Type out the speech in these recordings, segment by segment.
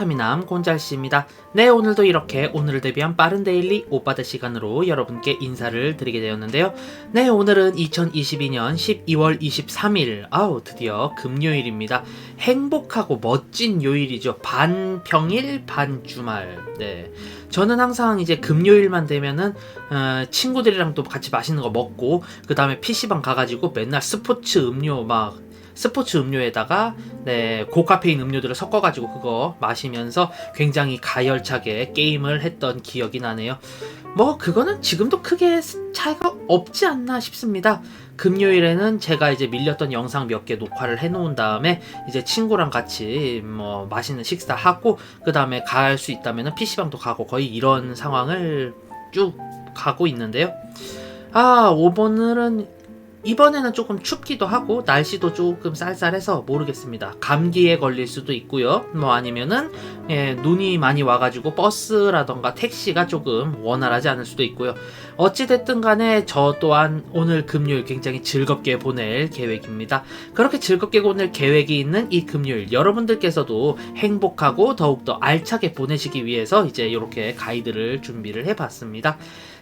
하미남 곤잘씨입니다. 네, 오늘도 이렇게 오늘을 대비한 빠른 데일리 오빠들 시간으로 여러분께 인사를 드리게 되었는데요. 네, 오늘은 2022년 12월 23일, 아우, 드디어 금요일입니다. 행복하고 멋진 요일이죠. 반 평일, 반 주말. 네. 저는 항상 이제 금요일만 되면은, 어, 친구들이랑 또 같이 맛있는 거 먹고, 그 다음에 PC방 가가지고 맨날 스포츠 음료 막, 스포츠 음료에다가 네, 고카페인 음료들을 섞어가지고 그거 마시면서 굉장히 가열차게 게임을 했던 기억이 나네요. 뭐 그거는 지금도 크게 차이가 없지 않나 싶습니다. 금요일에는 제가 이제 밀렸던 영상 몇 개 녹화를 해놓은 다음에 이제 친구랑 같이 뭐 맛있는 식사 하고 그 다음에 갈 수 있다면은 PC방도 가고 거의 이런 상황을 쭉 가고 있는데요. 아, 오늘은 이번에는 조금 춥기도 하고 날씨도 조금 쌀쌀해서 모르겠습니다. 감기에 걸릴 수도 있고요. 뭐 아니면은 예, 눈이 많이 와가지고 버스라던가 택시가 조금 원활하지 않을 수도 있고요. 어찌 됐든 간에 저 또한 오늘 금요일 굉장히 즐겁게 보낼 계획입니다. 그렇게 즐겁게 보낼 계획이 있는 이 금요일 여러분들께서도 행복하고 더욱더 알차게 보내시기 위해서 이제 이렇게 가이드를 준비를 해봤습니다.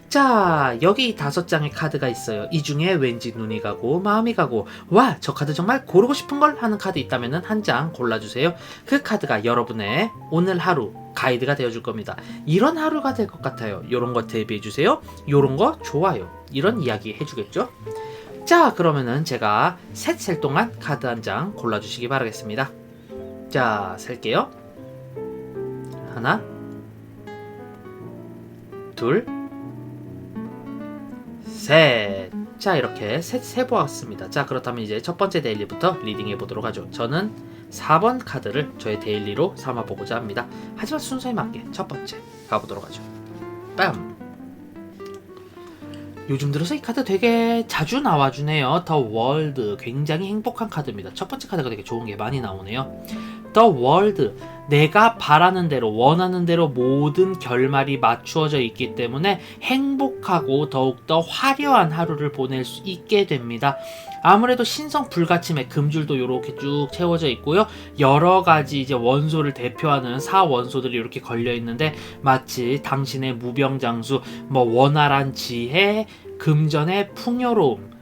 자, 여기 다섯 장의 카드가 있어요. 이 중에 왠지 눈이 가고 마음이 가고 와, 저 카드 정말 고르고 싶은 걸 하는 카드 있다면 한 장 골라주세요. 그 카드가 여러분의 오늘 하루 가이드가 되어줄 겁니다. 이런 하루가 될 것 같아요. 요런 거 대비해주세요. 요런 거 좋아요. 이런 이야기 해주겠죠? 자, 그러면은 제가 셋셀 동안 카드 한 장 골라주시기 바라겠습니다. 자, 셀게요. 하나, 둘, 셋. 자, 이렇게 셋, 세 보았습니다. 자, 그렇다면 이제 첫 번째 데일리부터 리딩해 보도록 하죠. 저는 4번 카드를 저의 데일리로 삼아 보고자 합니다. 하지만 순서에 맞게 첫 번째 가보도록 하죠. 빰! 요즘 들어서 이 카드 되게 자주 나와주네요. 더 월드. 굉장히 행복한 카드입니다. 첫 번째 카드가 되게 좋은 게 많이 나오네요. 더 월드. 내가 바라는 대로, 원하는 대로 모든 결말이 맞추어져 있기 때문에 행복하고 더욱더 화려한 하루를 보낼 수 있게 됩니다. 아무래도 신성 불가침의 금줄도 이렇게 쭉 채워져 있고요. 여러 가지 이제 원소를 대표하는 사 원소들이 이렇게 걸려 있는데 마치 당신의 무병장수, 뭐 원활한 지혜, 금전의 풍요로움,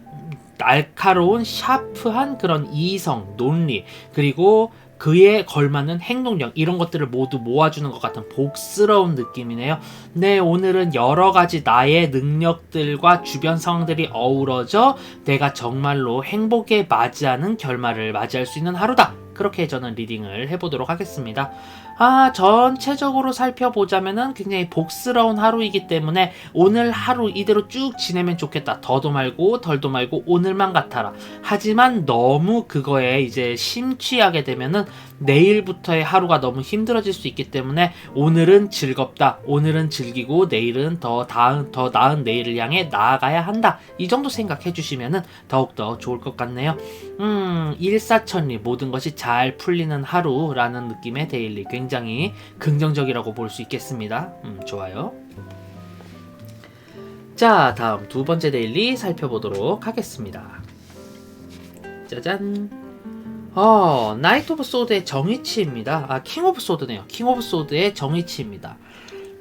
날카로운 샤프한 그런 이성, 논리, 그리고 그에 걸맞는 행동력 이런 것들을 모두 모아주는 것 같은 복스러운 느낌이네요. 네, 오늘은 여러 가지 나의 능력들과 주변 상황들이 어우러져 내가 정말로 행복에 맞이하는 결말을 맞이할 수 있는 하루다. 그렇게 저는 리딩을 해보도록 하겠습니다. 아, 전체적으로 살펴보자면은 굉장히 복스러운 하루이기 때문에 오늘 하루 이대로 쭉 지내면 좋겠다. 더도 말고 덜도 말고 오늘만 같아라. 하지만 너무 그거에 이제 심취하게 되면은 내일부터의 하루가 너무 힘들어질 수 있기 때문에 오늘은 즐겁다. 오늘은 즐기고 내일은 더 나은, 더 나은 내일을 향해 나아가야 한다. 이 정도 생각해 주시면은 더욱더 좋을 것 같네요. 음, 일사천리 모든 것이 잘 풀리는 하루라는 느낌의 데일리 굉장히 긍정적이라고 볼 수 있겠습니다. 음, 좋아요. 자, 다음 두 번째 데일리 살펴보도록 하겠습니다. 짜잔. 어, 나이트 오브 소드의 정의치입니다. 아, 킹 오브 소드네요. 킹 오브 소드의 정의치입니다.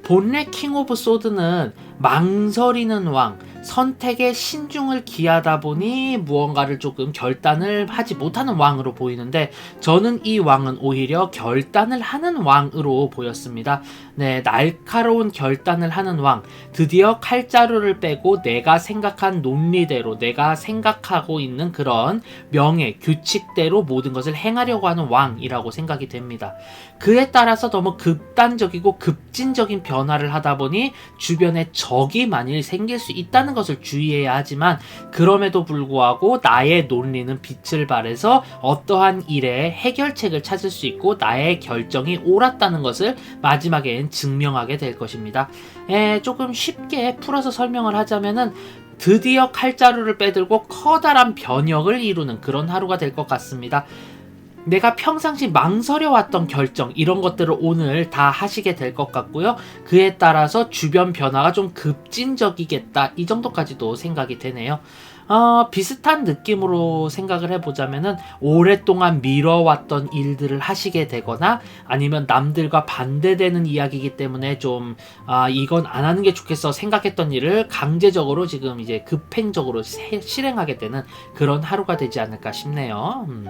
본래 킹 오브 소드는 망설이는 왕, 선택에 신중을 기하다 보니 무언가를 조금 결단을 하지 못하는 왕으로 보이는데 저는 이 왕은 오히려 결단을 하는 왕으로 보였습니다. 네, 날카로운 결단을 하는 왕. 드디어 칼자루를 빼고 내가 생각한 논리대로 내가 생각하고 있는 그런 명예, 규칙대로 모든 것을 행하려고 하는 왕이라고 생각이 됩니다. 그에 따라서 너무 극단적이고 급진적인 변화를 하다 보니 주변에 적이 만일 생길 수 있다는 것을 주의해야 하지만 그럼에도 불구하고 나의 논리는 빛을 발해서 어떠한 일에 해결책을 찾을 수 있고 나의 결정이 옳았다는 것을 마지막엔 증명하게 될 것입니다. 에, 조금 쉽게 풀어서 설명을 하자면은 드디어 칼자루를 빼들고 커다란 변혁을 이루는 그런 하루가 될 것 같습니다. 내가 평상시 망설여왔던 결정 이런 것들을 오늘 다 하시게 될 것 같고요. 그에 따라서 주변 변화가 좀 급진적이겠다 이 정도까지도 생각이 되네요. 어, 비슷한 느낌으로 생각을 해보자면은 오랫동안 미뤄왔던 일들을 하시게 되거나 아니면 남들과 반대되는 이야기이기 때문에 좀 아, 이건 안 하는 게 좋겠어 생각했던 일을 강제적으로 지금 이제 급행적으로 세- 실행하게 되는 그런 하루가 되지 않을까 싶네요. 음.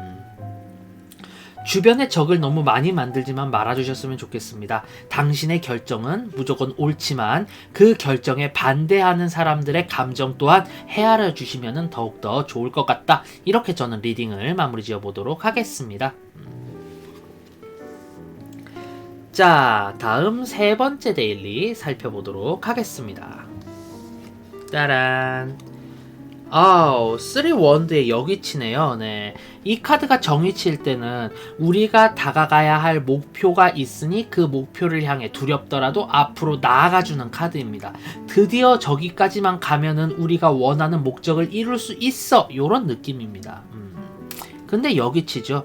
주변에 적을 너무 많이 만들지만 말아주셨으면 좋겠습니다. 당신의 결정은 무조건 옳지만 그 결정에 반대하는 사람들의 감정 또한 헤아려 주시면 더욱더 좋을 것 같다. 이렇게 저는 리딩을 마무리 지어 보도록 하겠습니다. 자, 다음 세 번째 데일리 살펴보도록 하겠습니다. 짜란. 아우, 3원드의 여기치네요. 네. 이 카드가 정위치일 때는 우리가 다가가야 할 목표가 있으니 그 목표를 향해 두렵더라도 앞으로 나아가주는 카드입니다. 드디어 저기까지만 가면은 우리가 원하는 목적을 이룰 수 있어. 요런 느낌입니다. 음. 근데 여기치죠.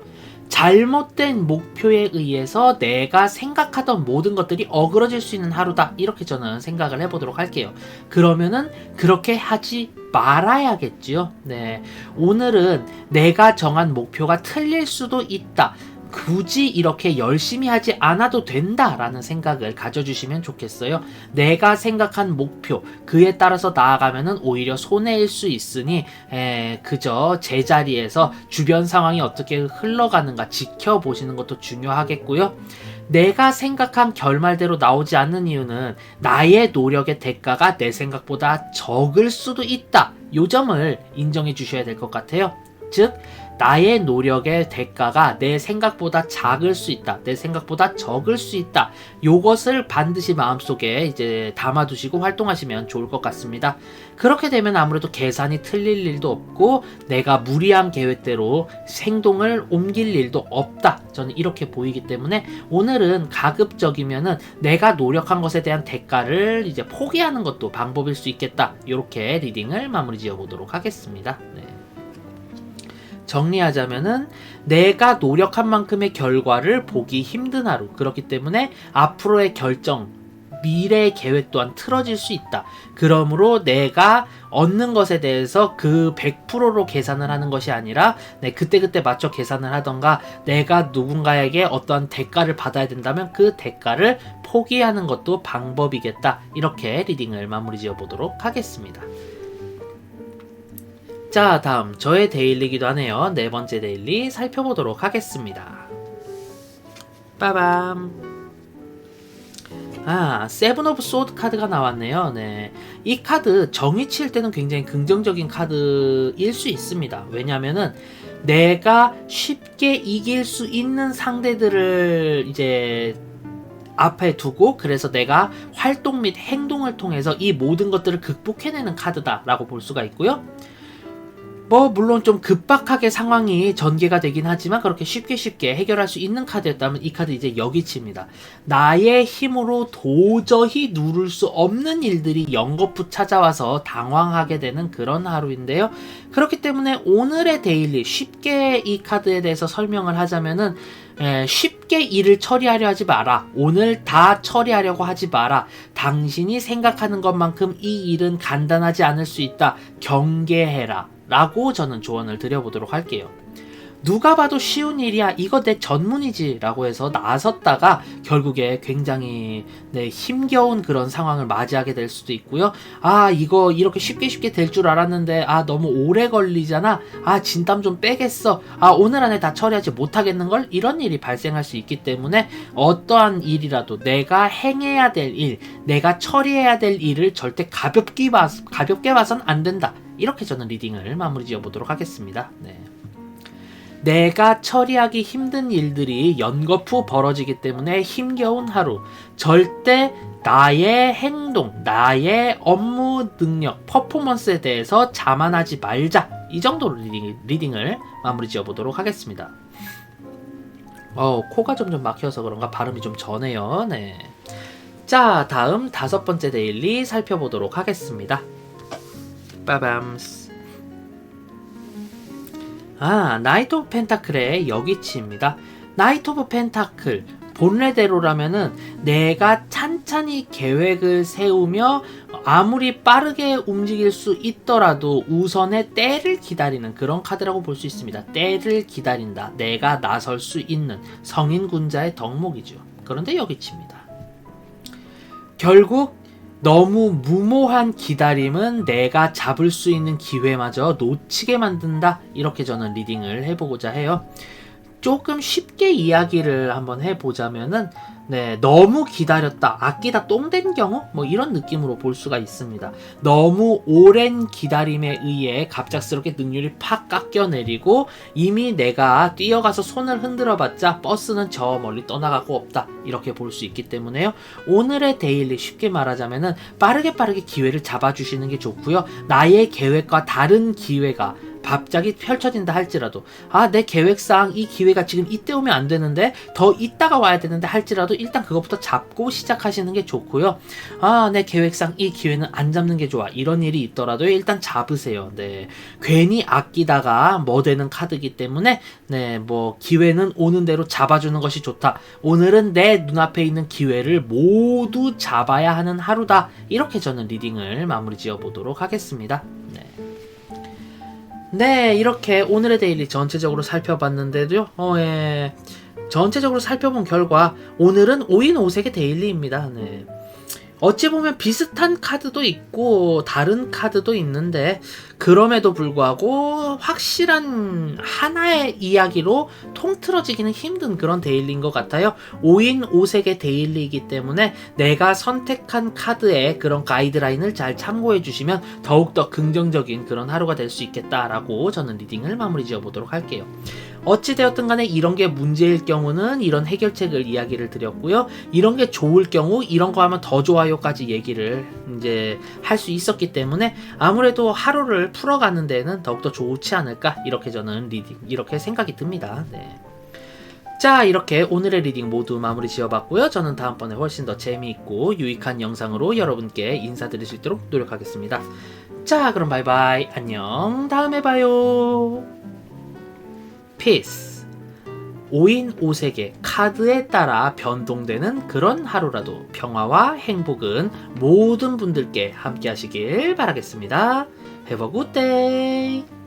잘못된 목표에 의해서 내가 생각하던 모든 것들이 어그러질 수 있는 하루다. 이렇게 저는 생각을 해보도록 할게요. 그러면은 그렇게 하지 말아야겠지요. 네. 오늘은 내가 정한 목표가 틀릴 수도 있다. 굳이 이렇게 열심히 하지 않아도 된다라는 생각을 가져주시면 좋겠어요. 내가 생각한 목표, 그에 따라서 나아가면은 오히려 손해일 수 있으니, 에, 그저 제자리에서 주변 상황이 어떻게 흘러가는가 지켜보시는 것도 중요하겠고요. 내가 생각한 결말대로 나오지 않는 이유는 나의 노력의 대가가 내 생각보다 적을 수도 있다. 요 점을 인정해 주셔야 될 것 같아요. 즉, 나의 노력의 대가가 내 생각보다 작을 수 있다. 내 생각보다 적을 수 있다. 요것을 반드시 마음속에 이제 담아두시고 활동하시면 좋을 것 같습니다. 그렇게 되면 아무래도 계산이 틀릴 일도 없고 내가 무리한 계획대로 행동을 옮길 일도 없다. 저는 이렇게 보이기 때문에 오늘은 가급적이면은 내가 노력한 것에 대한 대가를 이제 포기하는 것도 방법일 수 있겠다. 이렇게 리딩을 마무리 지어 보도록 하겠습니다. 네. 정리하자면은 내가 노력한 만큼의 결과를 보기 힘든 하루. 그렇기 때문에 앞으로의 결정, 미래의 계획 또한 틀어질 수 있다. 그러므로 내가 얻는 것에 대해서 그 100%로 계산을 하는 것이 아니라 네, 그때그때 맞춰 계산을 하던가 내가 누군가에게 어떠한 대가를 받아야 된다면 그 대가를 포기하는 것도 방법이겠다. 이렇게 리딩을 마무리 지어 보도록 하겠습니다. 자, 다음 저의 데일리기도 하네요. 네 번째 데일리 살펴보도록 하겠습니다. 빠밤. 아, 세븐 오브 소드 카드가 나왔네요. 네. 이 카드 정의 칠 때는 굉장히 긍정적인 카드일 수 있습니다. 왜냐면은 내가 쉽게 이길 수 있는 상대들을 이제 앞에 두고 그래서 내가 활동 및 행동을 통해서 이 모든 것들을 극복해내는 카드다라고 볼 수가 있고요. 뭐 물론 좀 급박하게 상황이 전개가 되긴 하지만 그렇게 쉽게 쉽게 해결할 수 있는 카드였다면 이 카드 이제 여기치입니다. 나의 힘으로 도저히 누를 수 없는 일들이 연거푸 찾아와서 당황하게 되는 그런 하루인데요. 그렇기 때문에 오늘의 데일리 쉽게 이 카드에 대해서 설명을 하자면은 에, 쉽게 일을 처리하려 하지 마라. 오늘 다 처리하려고 하지 마라. 당신이 생각하는 것만큼 이 일은 간단하지 않을 수 있다. 경계해라. 라고 저는 조언을 드려보도록 할게요. 누가 봐도 쉬운 일이야. 이거 내 전문이지. 라고 해서 나섰다가 결국에 굉장히 네, 힘겨운 그런 상황을 맞이하게 될 수도 있고요. 아, 이거 이렇게 쉽게 쉽게 될 줄 알았는데, 아, 너무 오래 걸리잖아. 아, 진땀 좀 빼겠어. 아, 오늘 안에 다 처리하지 못하겠는걸? 이런 일이 발생할 수 있기 때문에 어떠한 일이라도 내가 행해야 될 일, 내가 처리해야 될 일을 절대 가볍게, 봐, 가볍게 봐선 안 된다. 이렇게 저는 리딩을 마무리 지어 보도록 하겠습니다. 네. 내가 처리하기 힘든 일들이 연거푸 벌어지기 때문에 힘겨운 하루. 절대 나의 행동, 나의 업무 능력, 퍼포먼스에 대해서 자만하지 말자. 이 정도로 리딩, 을 마무리 지어 보도록 하겠습니다. 어, 코가 점점 막혀서 그런가 발음이 좀 전해요. 네. 자, 다음 다섯 번째 데일리 살펴보도록 하겠습니다. 빠밤스. 아, 나이트 오브 펜타클의 여기치입니다. 나이트 오브 펜타클 본래대로라면은 내가 찬찬 찬찬히 계획을 세우며 아무리 빠르게 움직일 수 있더라도 우선의 때를 기다리는 그런 카드라고 볼 수 있습니다. 때를 기다린다. 내가 나설 수 있는 성인 군자의 덕목이죠. 그런데 여기 칩니다. 결국 너무 무모한 기다림은 내가 잡을 수 있는 기회마저 놓치게 만든다. 이렇게 저는 리딩을 해보고자 해요. 조금 쉽게 이야기를 한번 해보자면은 네, 너무 기다렸다, 아끼다 똥된 경우? 뭐 이런 느낌으로 볼 수가 있습니다. 너무 오랜 기다림에 의해 갑작스럽게 능률이 팍 깎여 내리고 이미 내가 뛰어가서 손을 흔들어 봤자 버스는 저 멀리 떠나가고 없다. 이렇게 볼 수 있기 때문에요. 오늘의 데일리 쉽게 말하자면은 빠르게 빠르게 기회를 잡아주시는 게 좋고요. 나의 계획과 다른 기회가 갑자기 펼쳐진다 할지라도 아 내 계획상 이 기회가 지금 이때 오면 안 되는데 더 이따가 와야 되는데 할지라도 일단 그것부터 잡고 시작하시는 게 좋고요. 아 내 계획상 이 기회는 안 잡는 게 좋아. 이런 일이 있더라도 일단 잡으세요. 네. 괜히 아끼다가 뭐 되는 카드기 때문에 네 뭐 기회는 오는 대로 잡아주는 것이 좋다. 오늘은 내 눈앞에 있는 기회를 모두 잡아야 하는 하루다. 이렇게 저는 리딩을 마무리 지어 보도록 하겠습니다 네. 네, 이렇게 오늘의 데일리 전체적으로 살펴봤는데도요, 어, 예. 전체적으로 살펴본 결과, 오늘은 5인 5색의 데일리입니다. 네. 어찌 보면 비슷한 카드도 있고, 다른 카드도 있는데, 그럼에도 불구하고, 확실한 하나의 이야기로 통틀어지기는 힘든 그런 데일리인 것 같아요. 5인 5색의 데일리이기 때문에, 내가 선택한 카드의 그런 가이드라인을 잘 참고해 주시면, 더욱더 긍정적인 그런 하루가 될 수 있겠다라고 저는 리딩을 마무리 지어 보도록 할게요. 어찌되었든 간에 이런 게 문제일 경우는 이런 해결책을 이야기를 드렸고요. 이런 게 좋을 경우 이런 거 하면 더 좋아요까지 얘기를 이제 할 수 있었기 때문에 아무래도 하루를 풀어가는 데는 더욱더 좋지 않을까 이렇게 저는 리딩 이렇게 생각이 듭니다. 네. 자 이렇게 오늘의 리딩 모두 마무리 지어봤고요. 저는 다음번에 훨씬 더 재미있고 유익한 영상으로 여러분께 인사드릴 수 있도록 노력하겠습니다. 자 그럼 바이바이 안녕 다음에 봐요. 피스 5인 5색의 카드에 따라 변동되는 그런 하루라도 평화와 행복은 모든 분들께 함께 하시길 바라겠습니다. Have a good day!